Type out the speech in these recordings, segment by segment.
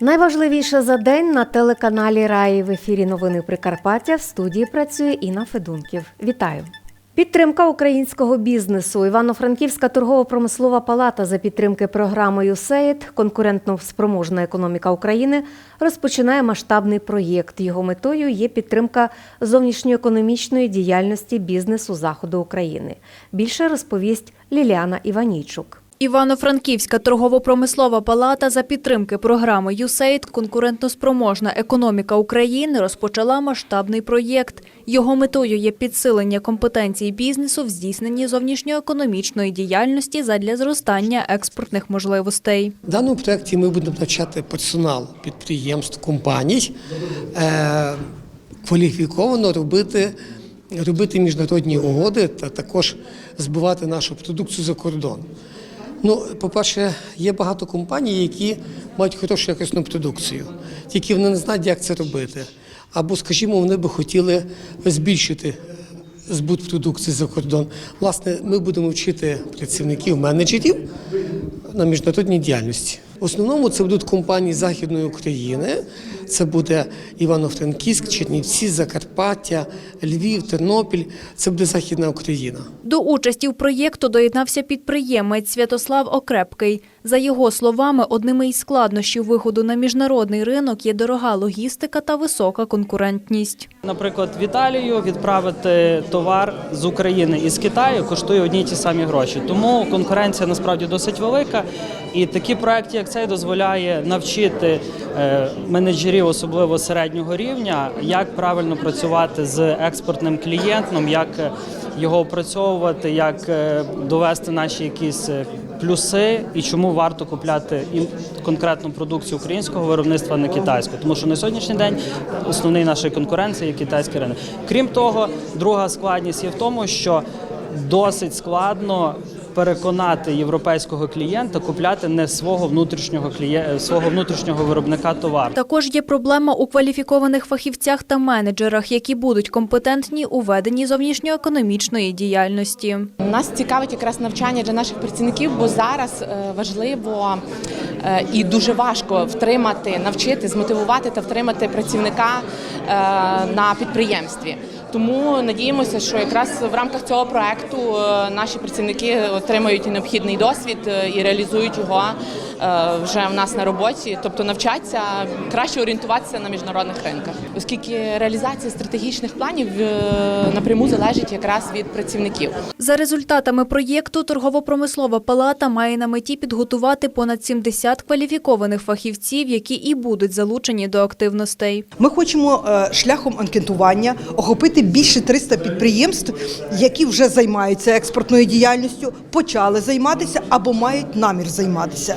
Найважливіше за день на телеканалі Раї в ефірі Новини Прикарпаття в студії працює Інна Федунків. Вітаю! Підтримка українського бізнесу. Івано-Франківська торгово-промислова палата за підтримки програми «ЮСЕЙД» конкурентно спроможна економіка України розпочинає масштабний проєкт. Його метою є підтримка зовнішньоекономічної діяльності бізнесу заходу України. Більше розповість Ліліана Іванійчук. Івано-Франківська торгово-промислова палата за підтримки програми «ЮСЕЙД» конкурентноспроможна економіка України розпочала масштабний проєкт. Його метою є підсилення компетенцій бізнесу в здійсненні зовнішньоекономічної діяльності задля зростання експортних можливостей. В даному проєкті ми будемо навчати персонал підприємств, компаній е, кваліфіковано робити, робити міжнародні угоди та також збивати нашу продукцію за кордон. Ну, по-перше, є багато компаній, які мають хорошу якісну продукцію, тільки вони не знають, як це робити. Або, скажімо, вони би хотіли збільшити збут продукції за кордон. Власне, ми будемо вчити працівників, менеджерів на міжнародній діяльності. В основному це будуть компанії Західної України. Це буде Івано-Франківськ, Чернівці, Закарпаття, Львів, Тернопіль. Це буде Західна Україна. До участі в проєкту доєднався підприємець Святослав Окрепкий. За його словами, одними із складнощів виходу на міжнародний ринок є дорога логістика та висока конкурентність. Наприклад, в Італію відправити товар з України і з Китаю коштує одні й ті самі гроші. Тому конкуренція насправді досить велика. І такі проекти, як цей, дозволяє навчити е, менеджерів, особливо середнього рівня, як правильно працювати з експортним клієнтом, як його опрацьовувати, як е, довести наші якісь е, плюси і чому варто купляти конкретну продукцію українського виробництва, а не китайського. Тому що на сьогоднішній день основний нашої конкуренції є китайський ринок. Крім того, друга складність є в тому, що досить складно. Переконати європейського клієнта купляти не свого внутрішнього кліє... свого внутрішнього виробника товар. Також є проблема у кваліфікованих фахівцях та менеджерах, які будуть компетентні у веденні зовнішньоекономічної діяльності. Нас цікавить якраз навчання для наших працівників, бо зараз е, важливо е, і дуже важко втримати, навчити, змотивувати та втримати працівника е, на підприємстві. Тому надіємося, що якраз в рамках цього проекту е, наші працівники отримають необхідний досвід е, і реалізують його вже в нас на роботі, тобто навчаться краще орієнтуватися на міжнародних ринках, оскільки реалізація стратегічних планів е, напряму залежить якраз від працівників. За результатами проєкту торгово-промислова палата має на меті підготувати понад 70 кваліфікованих фахівців, які і будуть залучені до активностей. Ми хочемо е, шляхом анкетування охопити більше 300 підприємств, які вже займаються експортною діяльністю, почали займатися або мають намір займатися.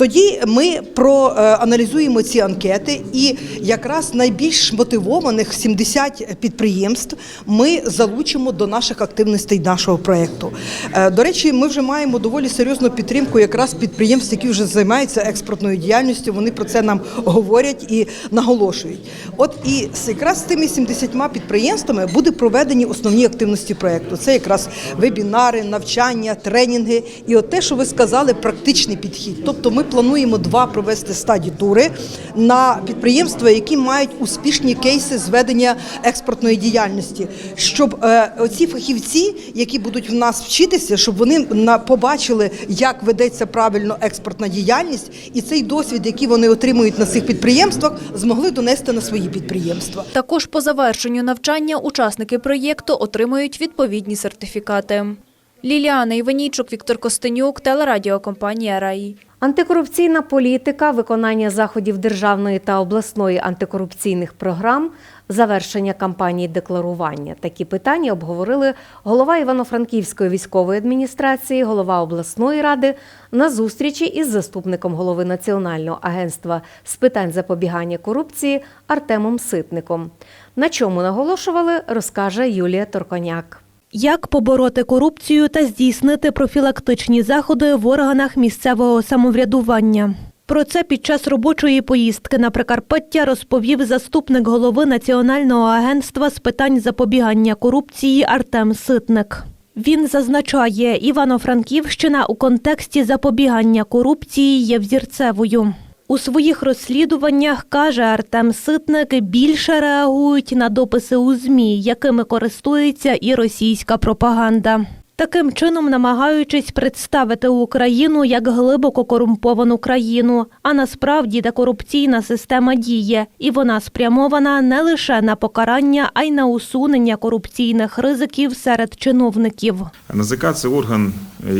Тоді ми проаналізуємо ці анкети, і якраз найбільш мотивованих 70 підприємств ми залучимо до наших активностей нашого проєкту. Е, До речі, ми вже маємо доволі серйозну підтримку якраз підприємств, які вже займаються експортною діяльністю. Вони про це нам говорять і наголошують. От і якраз з тими 70 підприємствами буде проведені основні активності проєкту. Це якраз вебінари, навчання, тренінги і от те, що ви сказали, практичний підхід. Тобто ми плануємо два провести стадії тури на підприємства, які мають успішні кейси зведення експортної діяльності, щоб е, оці фахівці, які будуть в нас вчитися, щоб вони побачили, як ведеться правильно експортна діяльність, і цей досвід, який вони отримують на цих підприємствах, змогли донести на свої підприємства. Також по завершенню навчання учасники проєкту отримають відповідні сертифікати. Ліліана Іванійчук, Віктор Костенюк, телерадіокомпанія «Раї». Антикорупційна політика, виконання заходів державної та обласної антикорупційних програм, завершення кампанії декларування. Такі питання обговорили голова Івано-Франківської військової адміністрації, голова обласної ради на зустрічі із заступником голови Національного агентства з питань запобігання корупції Артемом Ситником. На чому наголошували, розкаже Юлія Торконяк. Як побороти корупцію та здійснити профілактичні заходи в органах місцевого самоврядування? Про це під час робочої поїздки на Прикарпаття розповів заступник голови Національного агентства з питань запобігання корупції Артем Ситник. Він зазначає, Івано-Франківщина у контексті запобігання корупції є взірцевою. У своїх розслідуваннях, каже Артем Ситник, більше реагують на дописи у ЗМІ, якими користується і російська пропаганда. Таким чином намагаючись представити Україну як глибоко корумповану країну, а насправді де корупційна система діє, і вона спрямована не лише на покарання, а й на усунення корупційних ризиків серед чиновників. НАЗК – це орган,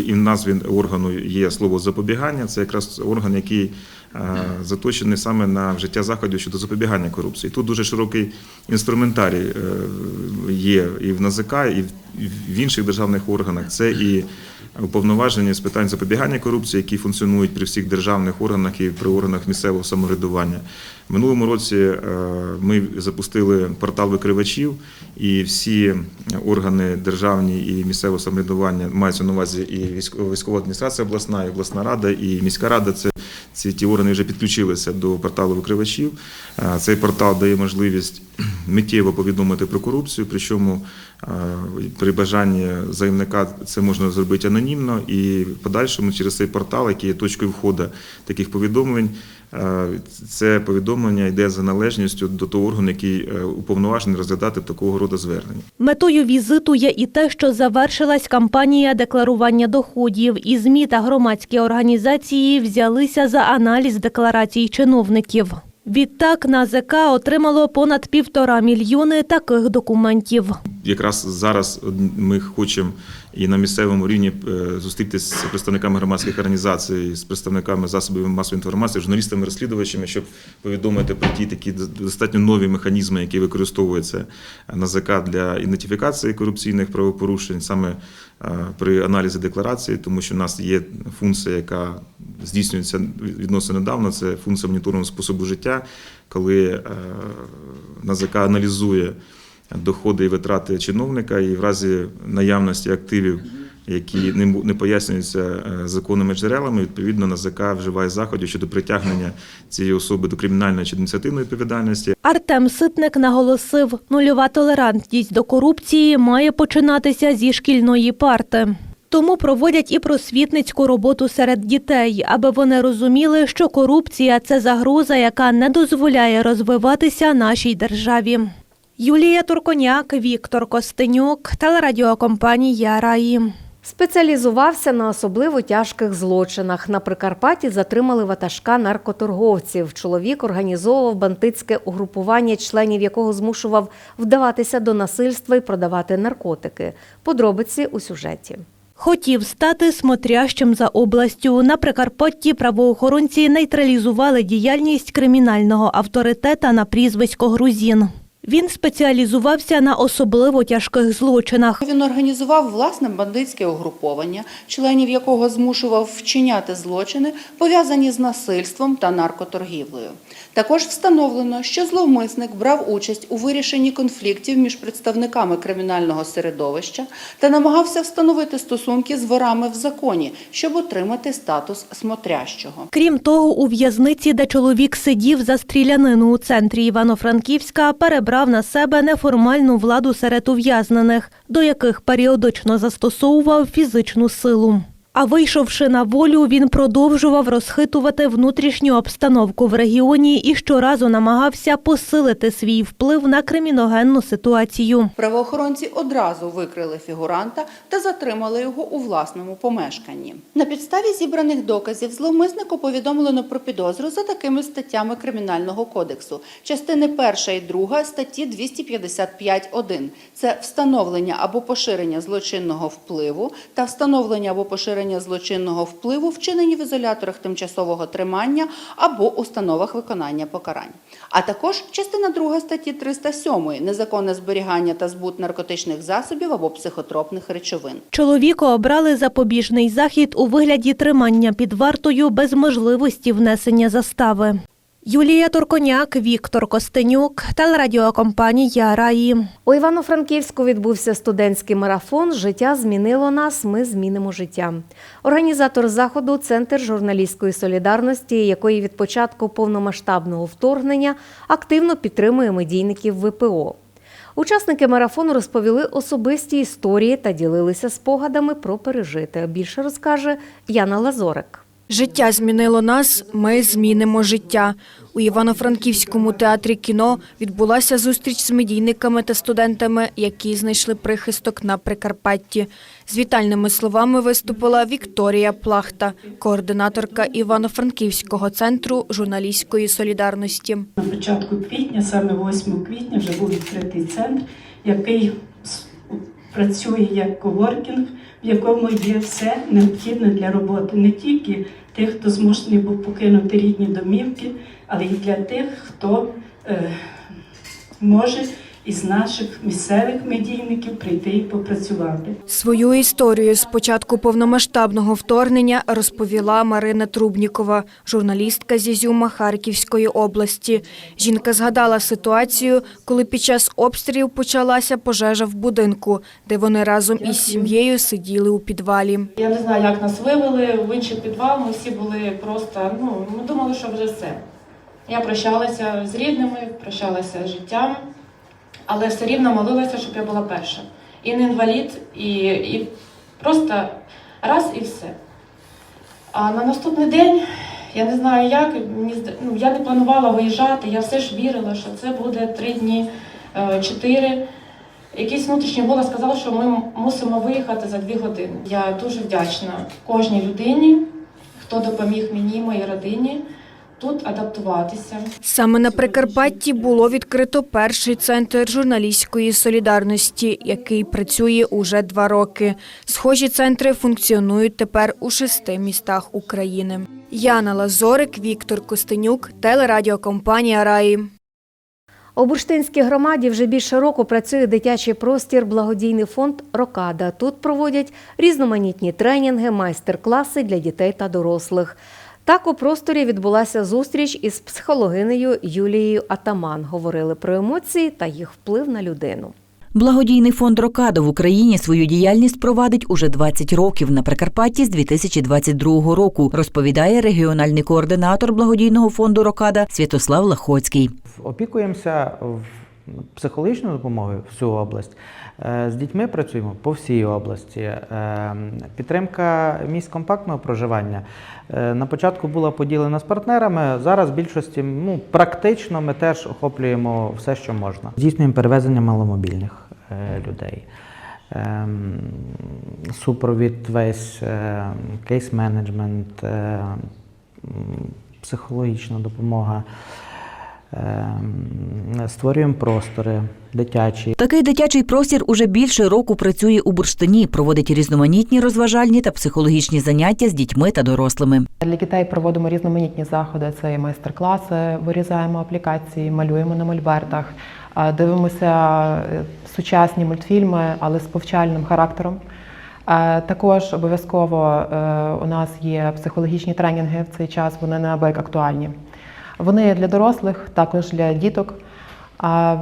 і в назві органу є слово запобігання. Це якраз орган, який е, заточений саме на вжиття заходів щодо запобігання корупції. Тут дуже широкий інструментарій е, є і в НАЗК, і в інших державних органах. Це і уповноважені з питань запобігання корупції, які функціонують при всіх державних органах і при органах місцевого самоврядування. Минулому році е, ми запустили портал викривачів, і всі органи державні і місцевого самоврядування мається на увазі і військова адміністрація обласна, і обласна рада, і міська рада. Це ці ті органи вже підключилися до порталу викривачів. Е, Цей портал дає можливість миттєво повідомити про корупцію, причому при бажанні заявника це можна зробити анонімно і в подальшому через цей портал, який є точкою входу таких повідомлень, е, це повідомлення йде за належністю до того органу, який е, уповноважений розглядати такого роду звернення. Метою візиту є і те, що завершилась кампанія декларування доходів, і ЗМІ та громадські організації взялися за аналіз декларацій чиновників. Відтак НАЗК отримало понад півтора мільйони таких документів. Якраз зараз ми хочемо і на місцевому рівні е, зустрітися з представниками громадських організацій, з представниками засобів масової інформації, журналістами, розслідувачами, щоб повідомити про ті такі достатньо нові механізми, які використовуються НАЗК для ідентифікації корупційних правопорушень, саме е, при аналізі декларації, тому що в нас є функція, яка здійснюється відносно недавно. Це функція моніторингу способу життя, коли е, НАЗК аналізує доходи і витрати чиновника, і в разі наявності активів, які не пояснюються е, законними джерелами, відповідно НАЗК вживає заходів щодо притягнення цієї особи до кримінальної чи адміністративної відповідальності. Артем Ситник наголосив, нульова толерантність до корупції має починатися зі шкільної парти. Тому проводять і просвітницьку роботу серед дітей, аби вони розуміли, що корупція це загроза, яка не дозволяє розвиватися нашій державі. Юлія Турконяк, Віктор Костенюк, телерадіокомпанія Раї. Спеціалізувався на особливо тяжких злочинах. На Прикарпатті затримали ватажка наркоторговців. Чоловік організовував бандитське угрупування, членів якого змушував вдаватися до насильства і продавати наркотики. Подробиці у сюжеті. Хотів стати смотрящим за областю. На Прикарпатті правоохоронці нейтралізували діяльність кримінального авторитета на прізвисько Грузін. Він спеціалізувався на особливо тяжких злочинах. Він організував власне бандитське угруповання, членів якого змушував вчиняти злочини, пов'язані з насильством та наркоторгівлею. Також встановлено, що зловмисник брав участь у вирішенні конфліктів між представниками кримінального середовища та намагався встановити стосунки з ворами в законі, щоб отримати статус смотрящого. Крім того, у в'язниці, де чоловік сидів за стрілянину у центрі Івано-Франківська, перебрав на себе неформальну владу серед ув'язнених, до яких періодично застосовував фізичну силу. А вийшовши на волю, він продовжував розхитувати внутрішню обстановку в регіоні і щоразу намагався посилити свій вплив на криміногенну ситуацію. Правоохоронці одразу викрили фігуранта та затримали його у власному помешканні. На підставі зібраних доказів зловмиснику повідомлено про підозру за такими статтями Кримінального кодексу, частини 1 і 2 статті 255.1. Це встановлення або поширення злочинного впливу та встановлення або поширення злочинного впливу, вчинені в ізоляторах тимчасового тримання або установах виконання покарань. А також частина 2 статті 307 незаконне зберігання та збут наркотичних засобів або психотропних речовин. Чоловіку обрали запобіжний захід у вигляді тримання під вартою без можливості внесення застави. Юлія Турконяк, Віктор Костенюк, телерадіокомпанія Раї. У Івано-Франківську відбувся студентський марафон Життя змінило нас. Ми змінимо життя. Організатор заходу Центр журналістської солідарності, якої від початку повномасштабного вторгнення активно підтримує медійників ВПО. Учасники марафону розповіли особисті історії та ділилися спогадами про пережите. Більше розкаже Яна Лазорик. Життя змінило нас, ми змінимо життя. У Івано-Франківському театрі кіно відбулася зустріч з медійниками та студентами, які знайшли прихисток на Прикарпатті. З вітальними словами виступила Вікторія Плахта, координаторка Івано-Франківського центру журналістської солідарності. На початку квітня, саме 8 квітня, вже був відкритий центр, який працює як коворкінг, в якому є все необхідне для роботи не тільки тих, хто змушений був покинути рідні домівки, але й для тих, хто е, може із наших місцевих медійників прийти і попрацювати. Свою історію з початку повномасштабного вторгнення розповіла Марина Трубнікова, журналістка з Ізюма Харківської області. Жінка згадала ситуацію, коли під час обстрілів почалася пожежа в будинку, де вони разом із сім'єю сиділи у підвалі. Я не знаю, як нас вивели в інший підвал. Ми всі були просто, ну, ми думали, що вже все. Я прощалася з рідними, прощалася з життям, але все рівно молилася, щоб я була перша. І не інвалід, і, і просто раз і все. А на наступний день, я не знаю як, ну, я не планувала виїжджати, я все ж вірила, що це буде три дні, е, чотири. Якийсь внутрішній голос сказав, що ми мусимо виїхати за дві години. Я дуже вдячна кожній людині, хто допоміг мені, моїй родині тут адаптуватися. Саме на Прикарпатті було відкрито перший центр журналістської солідарності, який працює уже два роки. Схожі центри функціонують тепер у шести містах України. Яна Лазорик, Віктор Костенюк, телерадіокомпанія Раї. У Бурштинській громаді вже більше року працює дитячий простір благодійний фонд Рокада. Тут проводять різноманітні тренінги, майстер-класи для дітей та дорослих. Так у просторі відбулася зустріч із психологинею Юлією Атаман. Говорили про емоції та їх вплив на людину. Благодійний фонд Рокадо в Україні свою діяльність провадить уже 20 років на Прикарпатті з 2022 року, розповідає регіональний координатор благодійного фонду Рокада Святослав Лахоцький. Опікуємося в- психологічною допомогою всю область. Е, З дітьми працюємо по всій області. Е, Підтримка місць компактного проживання е, на початку була поділена з партнерами. Зараз в більшості ну, практично ми теж охоплюємо все, що можна. Здійснюємо перевезення маломобільних людей. Ем, Супровід весь, кейс-менеджмент, психологічна допомога. Ем, Створюємо простори дитячі. Такий дитячий простір уже більше року працює у Бурштині, проводить різноманітні розважальні та психологічні заняття з дітьми та дорослими. Для дітей проводимо різноманітні заходи. Це і майстер-класи, вирізаємо аплікації, малюємо на мольбертах, дивимося е, сучасні мультфільми, але з повчальним характером. Е, Також обов'язково е, у нас є психологічні тренінги в цей час, вони неабияк актуальні. Вони є для дорослих, також для діток.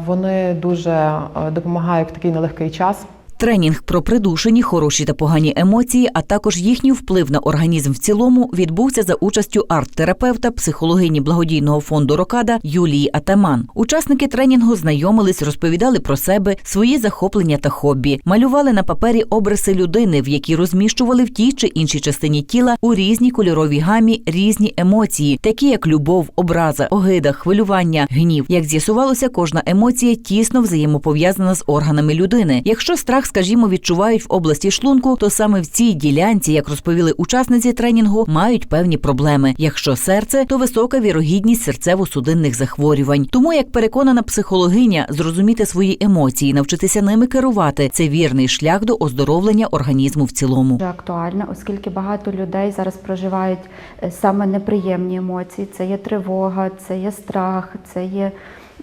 Вони дуже е, допомагають в такий нелегкий час. Тренінг про придушені, хороші та погані емоції, а також їхній вплив на організм в цілому відбувся за участю арт-терапевта, психологині благодійного фонду Рокада Юлії Атаман. Учасники тренінгу знайомились, розповідали про себе, свої захоплення та хобі, малювали на папері обриси людини, в які розміщували в тій чи іншій частині тіла у різній кольоровій гамі різні емоції, такі як любов, образа, огида, хвилювання, гнів. Як з'ясувалося, кожна емоція тісно взаємопов'язана з органами людини. Якщо страх, скажімо, відчувають в області шлунку, то саме в цій ділянці, як розповіли учасниці тренінгу, мають певні проблеми. Якщо серце, то висока вірогідність серцево-судинних захворювань. Тому, як переконана психологиня, зрозуміти свої емоції, навчитися ними керувати це вірний шлях до оздоровлення організму в цілому. Дуже актуальна, оскільки багато людей зараз проживають е, саме неприємні емоції. Це є тривога, це є страх, це є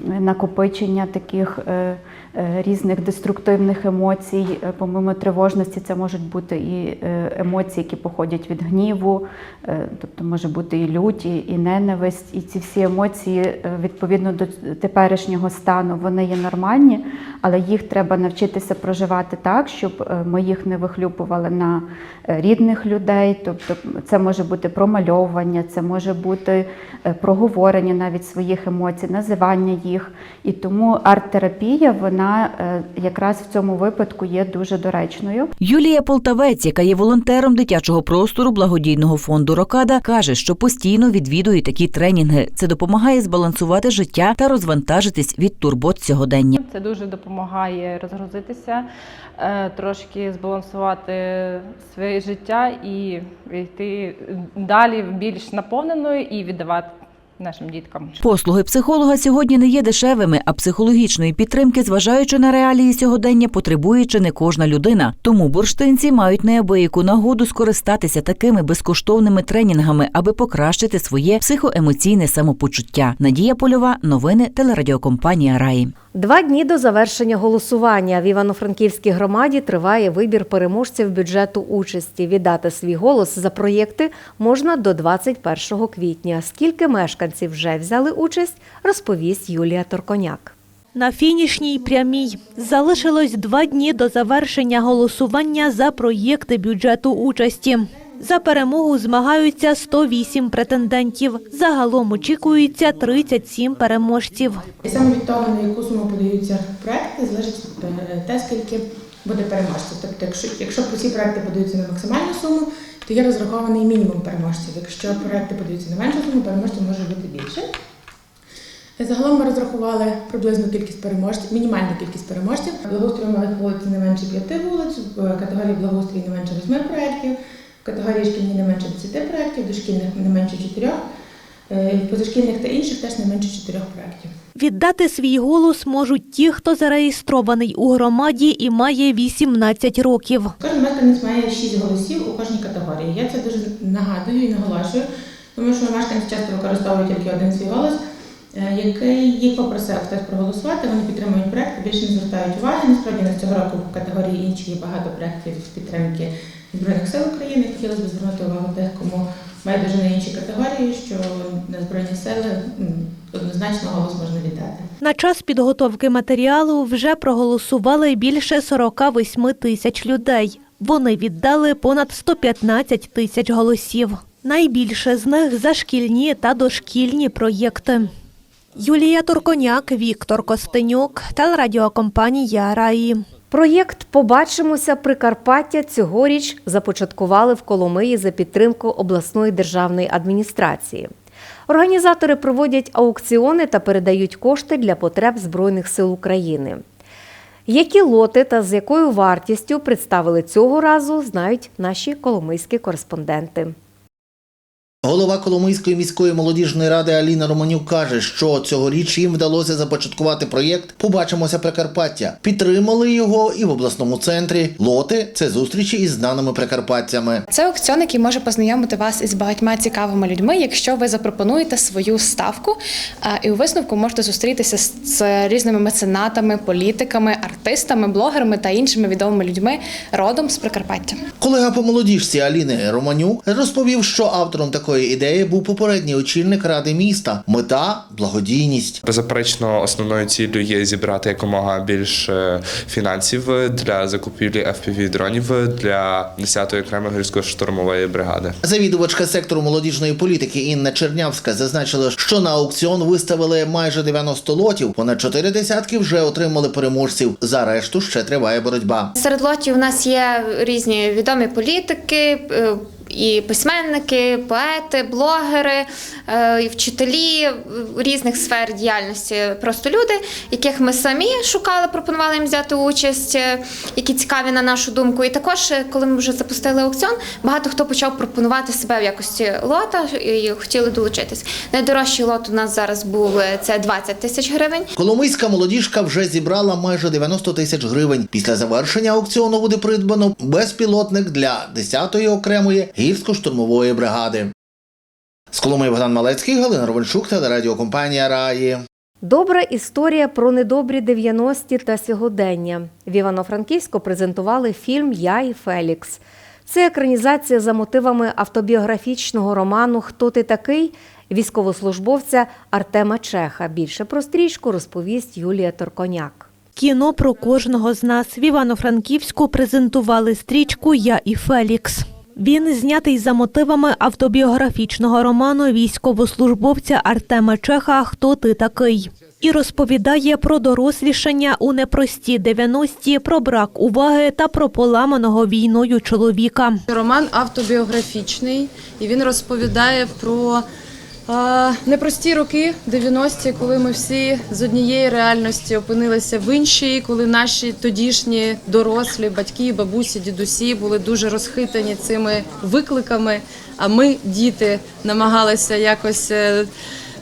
накопичення таких е, е, різних деструктивних емоцій. Е, Помимо тривожності, це можуть бути і емоції, які походять від гніву, тобто може бути і лють, і ненависть. І ці всі емоції, відповідно до теперішнього стану, вони є нормальні, але їх треба навчитися проживати так, щоб ми їх не вихлюпували на рідних людей. Тобто це може бути промальовування, це може бути проговорення навіть своїх емоцій, називання їх. І тому арт-терапія, вона е, якраз в цьому випадку є дуже доречною. Юлія Полтавець, яка є волонтером дитячого простору благодійного фонду Рокада, каже, що постійно відвідує такі тренінги. Це допомагає збалансувати життя та розвантажитись від турбот сьогодення. Це дуже допомагає розгрузитися, е, трошки збалансувати своє життя і йти далі більш наповненою і віддавати нашим діткам. Послуги психолога сьогодні не є дешевими, а психологічної підтримки, зважаючи на реалії сьогодення, потребує чи не кожна людина. Тому бурштинці мають неабияку нагоду скористатися такими безкоштовними тренінгами, аби покращити своє психоемоційне самопочуття. Надія Польова, новини телерадіокомпанія Раї. Два дні до завершення голосування в Івано-Франківській громаді триває вибір переможців бюджету участі. Віддати свій голос за проєкти можна до 21 квітня. Скільки мешканців вже взяли участь, розповість Юлія Торконяк. На фінішній прямій залишилось два дні до завершення голосування за проєкти бюджету участі. За перемогу змагаються 108 претендентів. Загалом очікується 37 переможців. І саме від того, на яку суму подаються проекти, залежить е, те, скільки буде переможців. Тобто, якщо, якщо всі проекти подаються на максимальну суму, то є розрахований мінімум переможців. Якщо проекти подаються на меншу суму, переможців може бути більше. Загалом ми розрахували приблизну кількість переможців, мінімальну кількість переможців. Благоустрою малих вулиць не менше п'яти вулиць, в категорії благоустрій не менше восьми проєктів, категорії шкільні не менше 10 проєктів, дошкільних не менше чотирьох, е, позашкільних та інших теж не менше чотирьох проєктів. Віддати свій голос можуть ті, хто зареєстрований у громаді і має 18 років. Кожен мешканець має 6 голосів у кожній категорії. Я це дуже нагадую і наголошую, тому що мешканці часто використовують тільки один свій голос, е, який їх попросив хтось проголосувати. Вони підтримують проект, більше не звертають уваги. Насправді на цього року в категорії інші є багато проєктів підтримки Збройних сил України. Хотілося б звернути увагу тих, кому байдуже на інші категорії, що на Збройні сили однозначно голос можна віддати. На час підготовки матеріалу вже проголосували більше 48 тисяч людей. Вони віддали понад 115 тисяч голосів. Найбільше з них за шкільні та дошкільні проєкти. Юлія Турконяк, Віктор Костенюк, телерадіокомпанія Раї. Проєкт Побачимося Прикарпаття цьогоріч започаткували в Коломиї за підтримку обласної державної адміністрації. Організатори проводять аукціони та передають кошти для потреб Збройних сил України. Які лоти та з якою вартістю представили цього разу, знають наші коломийські кореспонденти. Голова Коломийської міської молодіжної ради Аліна Романюк каже, що цьогоріч їм вдалося започаткувати проєкт Побачимося Прикарпаття. Підтримали його і в обласному центрі. Лоти це зустрічі із знаними прикарпатцями. Це аукціон, який може познайомити вас із багатьма цікавими людьми, якщо ви запропонуєте свою ставку, і у висновку можете зустрітися з, з різними меценатами, політиками, артистами, блогерами та іншими відомими людьми родом з Прикарпаття. Колега по молодіжці Аліни Романюк розповів, що автором такої ідеї був попередній очільник ради міста. Мета благодійність. Беззаперечно, основною ціллю є зібрати якомога більше фінансів для закупівлі fpv дронів для 10-ї окремої гірсько-штурмової бригади. Завідувачка сектору молодіжної політики Інна Чернявська зазначила, що на аукціон виставили майже 90 лотів. Понад чотири десятки вже отримали переможців. За решту ще триває боротьба. Серед лотів у нас є різні відомі політики. І письменники, поети, блогери, е, і вчителі різних сфер діяльності, просто люди, яких ми самі шукали, пропонували їм взяти участь, е, які цікаві на нашу думку. І також, е, коли ми вже запустили аукціон, багато хто почав пропонувати себе в якості лота і хотіли долучитись. Найдорожчий лот у нас зараз був це 20 тисяч гривень. Коломийська молодіжка вже зібрала майже 90 тисяч гривень. Після завершення аукціону буде придбано безпілотник для 10-ї окремої гірсько-штурмової бригади. З Коломиї Богдан Малецький, Галина Ровенчук, телерадіокомпанія Раї. Добра історія про недобрі 90-ті та сьогодення. В Івано-Франківську презентували фільм Я і Фелікс. Це екранізація за мотивами автобіографічного роману Хто ти такий військовослужбовця Артема Чеха. Більше про стрічку розповість Юлія Торконяк. Кіно про кожного з нас в Івано-Франківську презентували стрічку Я і Фелікс. Він знятий за мотивами автобіографічного роману військовослужбовця Артема Чеха Хто ти такий? і розповідає про дорослішання у непрості 90-ті, про брак уваги та про поламаного війною чоловіка. Роман автобіографічний, і він розповідає про непрості роки 90-ті, коли ми всі з однієї реальності опинилися в іншій, коли наші тодішні дорослі батьки, бабусі, дідусі були дуже розхитані цими викликами. А ми, діти, намагалися якось. е,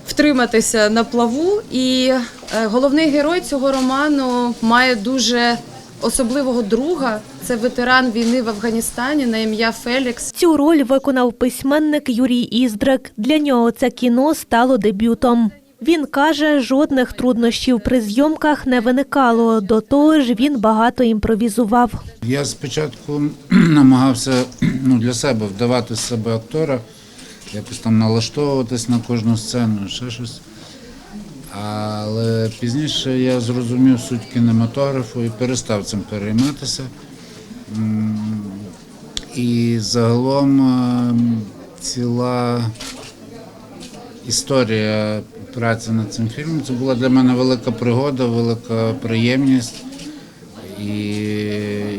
Втриматися на плаву, і е, головний герой цього роману має дуже особливого друга. Це ветеран війни в Афганістані на ім'я Фелікс. Цю роль виконав письменник Юрій Іздрик. Для нього це кіно стало дебютом. Він каже, жодних труднощів при зйомках не виникало. До того ж, він багато імпровізував. Я спочатку намагався ну, для себе вдавати з себе актора, якось там налаштовуватись на кожну сцену, ще щось. Але пізніше я зрозумів суть кінематографу і перестав цим перейматися. І загалом ем, ціла історія праці над цим фільмом це була для мене велика пригода, велика приємність і,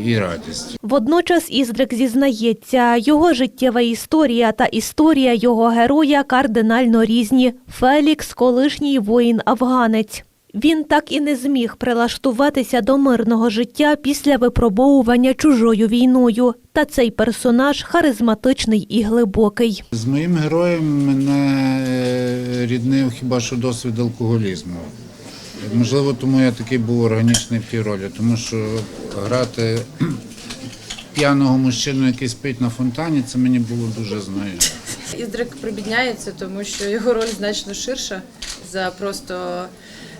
і радість. Водночас Іздрик зізнається, його життєва історія та історія його героя кардинально різні. Фелікс – колишній воїн-афганець. Він так і не зміг прилаштуватися до мирного життя після випробовування чужою війною. Та цей персонаж харизматичний і глибокий. З моїм героєм мене е, ріднив хіба що досвід алкоголізму. Можливо, тому я такий був органічний в тій ролі, тому що грати п'яного мужчину, який спить на фонтані, це мені було дуже знайомо. Іздрик прибідняється, тому що його роль значно ширша за просто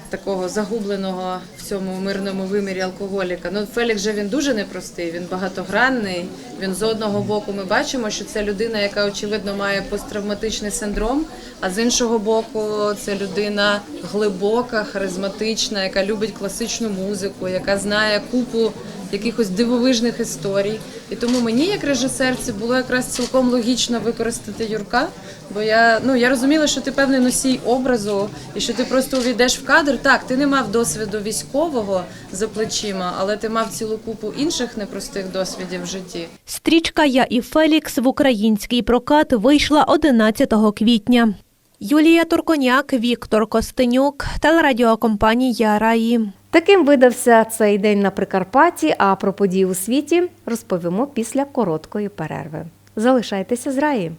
такого загубленого в цьому мирному вимірі алкоголіка. Ну, Фелікс же він дуже непростий, він багатогранний. Він з одного боку ми бачимо, що це людина, яка очевидно має посттравматичний синдром. А з іншого боку, це людина глибока, харизматична, яка любить класичну музику, яка знає купу якихось дивовижних історій. І тому мені, як режисерці, було якраз цілком логічно використати Юрка. Бо я ну я розуміла, що ти певний носій образу, і що ти просто увійдеш в кадр. Так, ти не мав досвіду військового за плечима, але ти мав цілу купу інших непростих досвідів в житті. Стрічка Я і Фелікс в український прокат вийшла 11 квітня. Юлія Турконяк, Віктор Костенюк, телерадіокомпанія Раї. Таким видався цей день на Прикарпатті. А про події у світі розповімо після короткої перерви. Залишайтеся з раї.